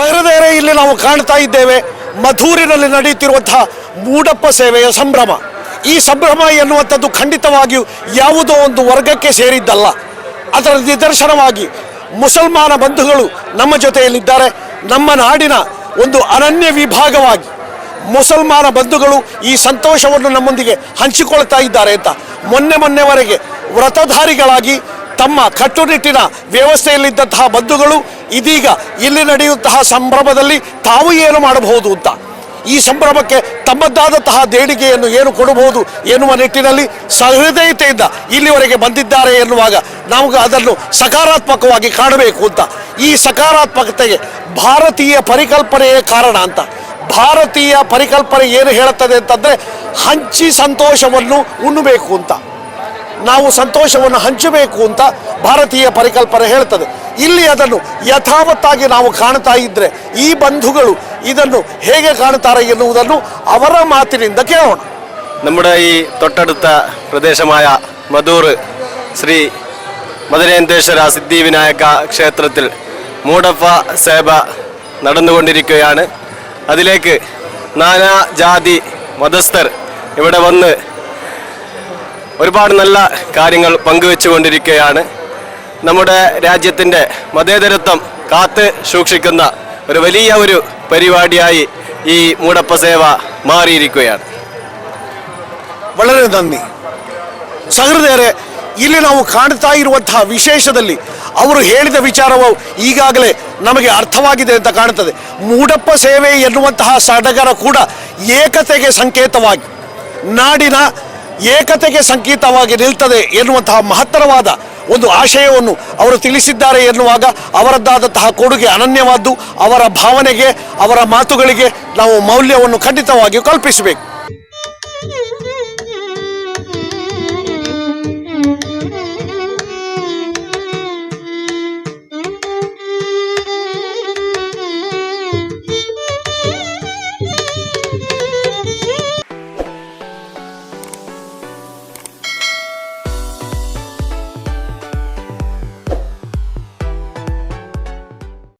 ಸಹೃದಯರೇ ಇಲ್ಲಿ ನಾವು ಕಾಣ್ತಾ ಇದ್ದೇವೆ. ಮಧೂರಿನಲ್ಲಿ ನಡೆಯುತ್ತಿರುವಂತಹ ಮೂಡಪ್ಪ ಸೇವೆಯ ಸಂಭ್ರಮ. ಈ ಸಂಭ್ರಮ ಎನ್ನುವಂಥದ್ದು ಖಂಡಿತವಾಗಿಯೂ ಯಾವುದೋ ಒಂದು ವರ್ಗಕ್ಕೆ ಸೇರಿದ್ದಲ್ಲ. ಅದರ ನಿದರ್ಶನವಾಗಿ ಮುಸಲ್ಮಾನ ಬಂಧುಗಳು ನಮ್ಮ ಜೊತೆಯಲ್ಲಿದ್ದಾರೆ. ನಮ್ಮ ನಾಡಿನ ಒಂದು ಅನನ್ಯ ವಿಭಾಗವಾಗಿ ಮುಸಲ್ಮಾನ ಬಂಧುಗಳು ಈ ಸಂತೋಷವನ್ನು ನಮ್ಮೊಂದಿಗೆ ಹಂಚಿಕೊಳ್ತಾ ಇದ್ದಾರೆ ಅಂತ ಮೊನ್ನೆ ಮೊನ್ನೆವರೆಗೆ ವ್ರತಧಾರಿಗಳಾಗಿ ತಮ್ಮ ಕಟ್ಟುನಿಟ್ಟಿನ ವ್ಯವಸ್ಥೆಯಲ್ಲಿದ್ದಂತಹ ಬಂಧುಗಳು ಇದೀಗ ಇಲ್ಲಿ ನಡೆಯುವಂತಹ ಸಂಭ್ರಮದಲ್ಲಿ ತಾವು ಏನು ಮಾಡಬಹುದು ಅಂತ. ಈ ಸಂಭ್ರಮಕ್ಕೆ ತಮ್ಮದಾದಂತಹ ದೇಣಿಗೆಯನ್ನು ಏನು ಕೊಡಬಹುದು ಎನ್ನುವ ನಿಟ್ಟಿನಲ್ಲಿ ಸಹೃದಯತೆಯಿಂದ ಇಲ್ಲಿವರೆಗೆ ಬಂದಿದ್ದಾರೆ ಎನ್ನುವಾಗ ನಾವು ಅದನ್ನು ಸಕಾರಾತ್ಮಕವಾಗಿ ಕಾಣಬೇಕು ಅಂತ. ಈ ಸಕಾರಾತ್ಮಕತೆಗೆ ಭಾರತೀಯ ಪರಿಕಲ್ಪನೆಯೇ ಕಾರಣ ಅಂತ. ಭಾರತೀಯ ಪರಿಕಲ್ಪನೆ ಏನು ಹೇಳುತ್ತದೆ ಅಂತಂದರೆ ಹಂಚಿ ಸಂತೋಷವನ್ನು ಉಣ್ಣಬೇಕು ಅಂತ. ನಾವು ಸಂತೋಷವನ್ನು ಹಂಚಬೇಕು ಅಂತ ಭಾರತೀಯ ಪರಿಕಲ್ಪನೆ ಹೇಳ್ತದೆ ಇಲ್ಲಿ ಅದನ್ನು ಯಥಾವತ್ತಾಗಿ ನಾವು ಕಾಣ್ತಾ ಇದ್ರೆ ಈ ಬಂಧುಗಳು ಇದನ್ನು ಹೇಗೆ ಕಾಣ್ತಾರೆ ಎನ್ನುವುದನ್ನು ಅವರ ಮಾತಿನಿಂದ ಕೇಳೋಣ നമ്മുടെ ഈ തൊട്ടടുത്ത പ്രദേശമായ മധൂർ ശ്രീ മധുരേന്ദ്രേശ്വര സിദ്ധിവിനായക ക്ഷേത്രത്തിൽ മൂടപ്പ സേവ നടന്നുകൊണ്ടിരിക്കുകയാണ് അതിലേക്ക് നാനാ ജാതി മതസ്ഥർ ഇവിടെ വന്ന് ഒരുപാട് നല്ല കാര്യങ്ങൾ പങ്കുവെച്ചുകൊണ്ടിരിക്കുകയാണ് നമ്മുടെ രാജ്യത്തിൻ്റെ മതേതരത്വം കാത്ത് സൂക്ഷിക്കുന്ന ഒരു വലിയ ഒരു പരിപാടിയായി ഈ മൂടപ്പ സേവ മാറിയിരിക്കുകയാണ് വളരെ നന്ദി ಸಹೃದಯರೇ ಇಲ್ಲಿ ನಾವು ಕಾಣ್ತಾ ಇರುವಂತಹ ವಿಶೇಷದಲ್ಲಿ ಅವರು ಹೇಳಿದ ವಿಚಾರವು ಈಗಾಗಲೇ ನಮಗೆ ಅರ್ಥವಾಗಿದೆ ಅಂತ ಕಾಣುತ್ತದೆ ಮೂಡಪ್ಪ ಸೇವೆ ಎನ್ನುವಂತಹ ಸಡಗರ ಕೂಡ ಏಕತೆಗೆ ಸಂಕೇತವಾಗಿ ನಾಡಿನ ಏಕತೆಗೆ ಸಂಕೇತವಾಗಿ ನಿಲ್ತದೆ ಎನ್ನುವಂತಹ ಮಹತ್ತರವಾದ ಒಂದು ಆಶಯವನ್ನು ಅವರು ತಿಳಿಸಿದ್ದಾರೆ ಎನ್ನುವಾಗ ಅವರದ್ದಾದಂತಹ ಕೊಡುಗೆ ಅನನ್ಯವಾದ್ದು ಅವರ ಭಾವನೆಗೆ, ಅವರ ಮಾತುಗಳಿಗೆ ನಾವು ಮೌಲ್ಯವನ್ನು ಖಂಡಿತವಾಗಿಯೂ ಕಲ್ಪಿಸಬೇಕು.